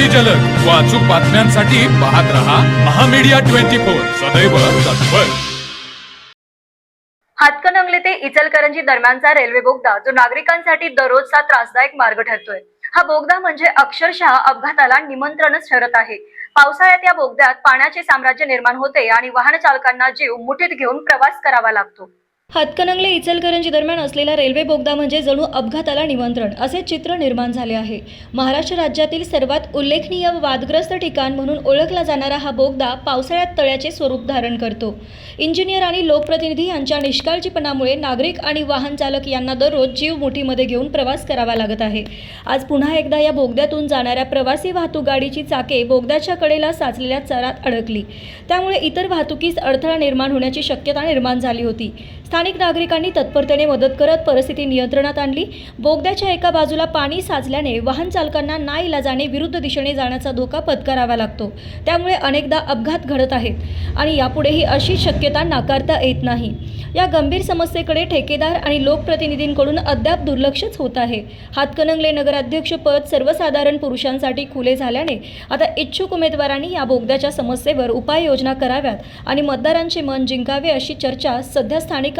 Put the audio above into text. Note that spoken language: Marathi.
अगदी जलद. व अचूक बातम्यांसाठी पाहत रहा महामीडिया ट्वेंटी फोर. सदैव तत्पर. हातकणंगले ते इचलकरंजी दरम्यानचा रेल्वे बोगदा जो नागरिकांसाठी दररोजचा त्रासदायक मार्ग ठरतोय. हा बोगदा म्हणजे अक्षरशः अपघाताला निमंत्रणच ठरत आहे. पावसाळ्यात या बोगद्यात पाण्याचे साम्राज्य निर्माण होते आणि वाहन चालकांना जीव मुठीत घेऊन प्रवास करावा लागतो. हातकणंगले इचलकरंजी दरम्यान असलेला रेल्वे बोगदा म्हणजे जणू अपघाताला निमंत्रण असे चित्र निर्माण झाले आहे. महाराष्ट्र राज्यातील सर्वात उल्लेखनीय व वादग्रस्त ठिकाण म्हणून ओळखला जाणारा हा बोगदा पावसाळ्यात तळ्याचे स्वरूप धारण करतो. इंजिनियर आणि लोकप्रतिनिधी यांच्या निष्काळजीपणामुळे नागरिक आणि वाहन चालक यांना दररोज जीव मुठीमध्ये घेऊन प्रवास करावा लागत आहे. आज पुन्हा एकदा या बोगद्यातून जाणाऱ्या प्रवासी वाहतूक गाडीची चाके बोगद्याच्या कडेला साचलेल्या चरात अडकली. त्यामुळे इतर वाहतुकीस अडथळा निर्माण होण्याची शक्यता निर्माण झाली होती. स्थानिक नागरिकांनी तत्परतेने मदत करत परिस्थिती नियंत्रणात आणली. बोगद्याच्या एका बाजूला पाणी साचल्याने वाहन चालकांना नाईलाजाने विरुद्ध दिशेने जाण्याचा धोका पत्करावा लागतो. त्यामुळे अनेकदा अपघात घडत आहेत आणि यापुढेही अशी शक्यता नाकारता येत नाही. या गंभीर समस्येकडे ठेकेदार आणि लोकप्रतिनिधींकडून अद्याप दुर्लक्षच होत आहे. हातकणंगले नगराध्यक्ष पद सर्वसाधारण पुरुषांसाठी खुले झाल्याने आता इच्छुक उमेदवारांनी या बोगद्याच्या समस्येवर उपाययोजना कराव्यात आणि मतदारांचे मन जिंकावे अशी चर्चा सध्या